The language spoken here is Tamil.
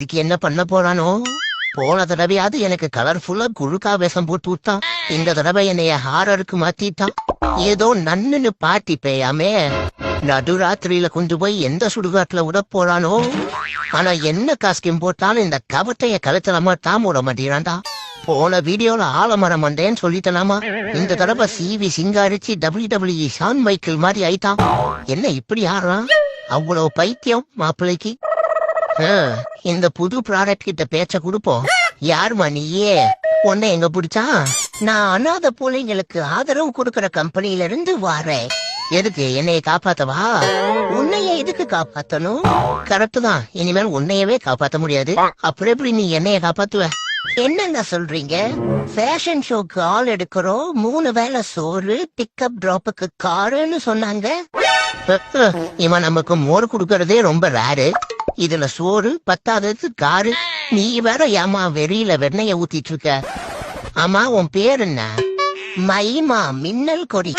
இதுக்கு என்ன பண்ண போறானோ? போன தடவையாவது எனக்கு கலர்ஃபுல்லா குழுக்கா வேஷம் போட்டு விட்டான் இந்த தடவை என்னைய ஹாரருக்கு மாத்திட்டான் ஏதோ நன்னுன்னு பாட்டி பேயாமே. நடுராத்திரியில கொண்டு போய் எந்த சுடுகாட்டுல விட போறானோ? ஆனா என்ன காஸ்கிம் போட்டாலும் இந்த கவட்டைய கழுத்துல தான் விட மாட்டேறான்டா. போன வீடியோல ஆலமரம் வந்தேன்னு சொல்லிட்டலாமா? இந்த தடவை சிவி சிங்காரிச்சு டபிள்யூ டபிள்யூ ஷான் மைக்கேல் மாதிரி ஆயிட்டான் என்ன இப்படி ஆடுறான்? அவ்வளவு பைத்தியம் மாப்பிள்ளைக்கு. இந்த புது ப்ராடக்ட் கிட்ட பேச்ச கொடுப்போம் யாருமா நீயே? உன்னை எங்க பிடிச்சா? நான் அனாதை பிள்ளைங்களுக்கு ஆதரவு கொடுக்கற கம்பெனில இருந்து வாரேன். எதுக்கு? என்னைய காப்பாத்தவா? உன்னைய எதுக்கு காப்பாத்தணும்? கரெக்ட் தான். இனிமேல் உன்னையவே காப்பாத்த முடியாது. அப்புறம் எப்படி நீ என்னைய காப்பாத்துவ? என்னங்க சொல்றீங்க? ஃபேஷன் ஷோக்கு ஆள் எடுக்கிறோம் மூணு வேளை சோறு பிக்கப் டிராப்புக்கு காருன்னு சொன்னாங்க. இவன் நமக்கு மோர் குடுக்கறதே ரொம்ப ரேரு இதுல சோறு பத்தாதது காரு. நீ வேற ஏமா வெறியில வெண்ணைய ஊத்திட்டு இருக்க? ஆமா உன் பேர் என்ன? மைமா மின்னல் கொடி.